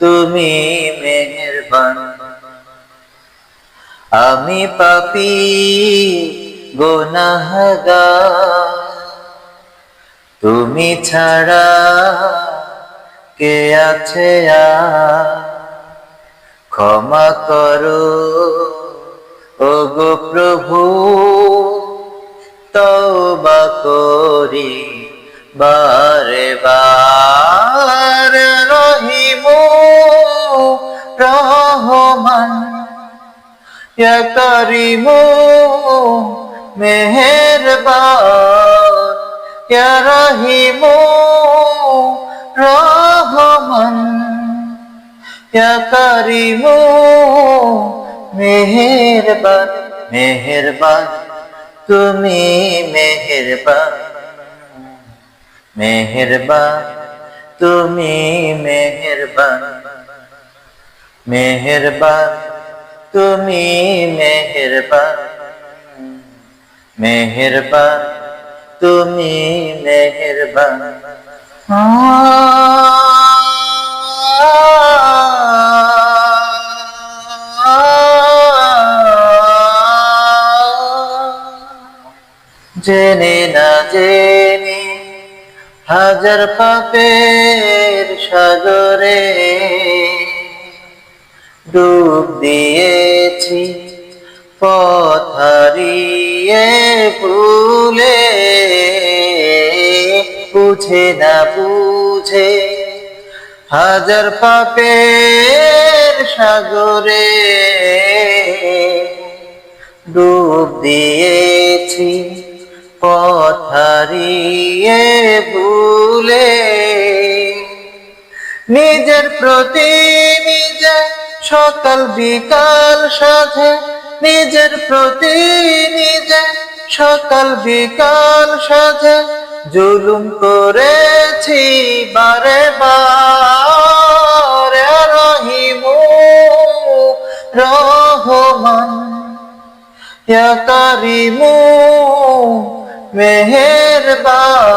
তুমি মেহেরবান। আমি পাপি, গোনাহগার। তুমি ছাড়া কে আছে ক্ষমা করো ও গো প্রভু, তওবা করি বারে রহমান ইয়া করিমু মেহেরবান ইয়া রহিমু রহমান ইয়া করিমু মেহেরবান মেহেরবান তুমি মেহেরবান মেহেরবান তুমি মেহেরবান মেহেরবান তুমি মেহেরবান। মেহেরবান তুমি মেহেরবান। জেনে না জেনে হাজার পাপের সাগরে ডুব দিয়েছি পথারিয়ে ভুলে। বুঝে না বুঝে হাজার পাপের সাগরে ডুব দিয়েছি পথারিয়ে ভুলে। নিজের প্রতি নিজে সকাল বিকাল সাথে নিজের প্রতি নিজে। সকাল বিকাল সাথে জুলুম করেছি বারে বারে। রহিমু রহমান ইয়া করিমু মেহেরবান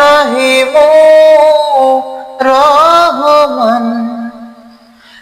রহিমু রহমান।